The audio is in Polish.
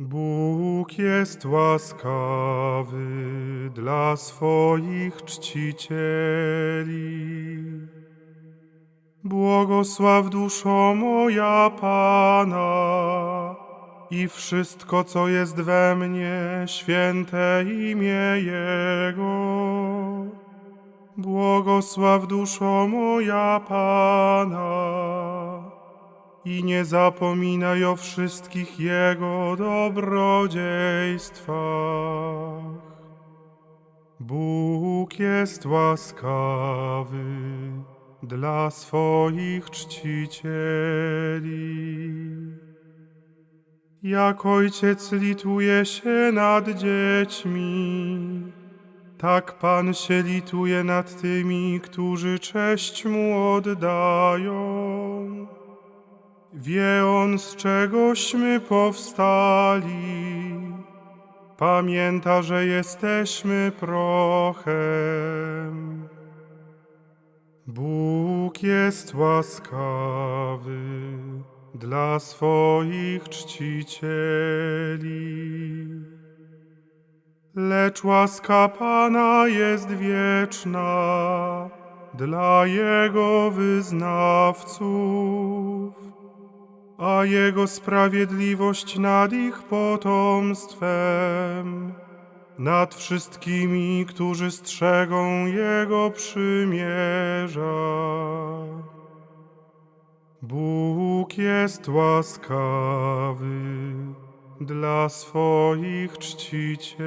Bóg jest łaskawy dla swoich czcicieli. Błogosław duszo moja Pana i wszystko, co jest we mnie, święte imię Jego. Błogosław duszo moja Pana i nie zapominaj o wszystkich Jego dobrodziejstwach. Bóg jest łaskawy dla swoich czcicieli. Jak ojciec lituje się nad dziećmi, tak Pan się lituje nad tymi, którzy cześć Mu oddają. Wie On, z czegośmy powstali. Pamięta, że jesteśmy prochem. Bóg jest łaskawy dla swoich czcicieli. Lecz łaska Pana jest wieczna dla Jego wyznawców, a Jego sprawiedliwość nad ich potomstwem, nad wszystkimi, którzy strzegą Jego przymierza. Bóg jest łaskawy dla swoich czcicieli.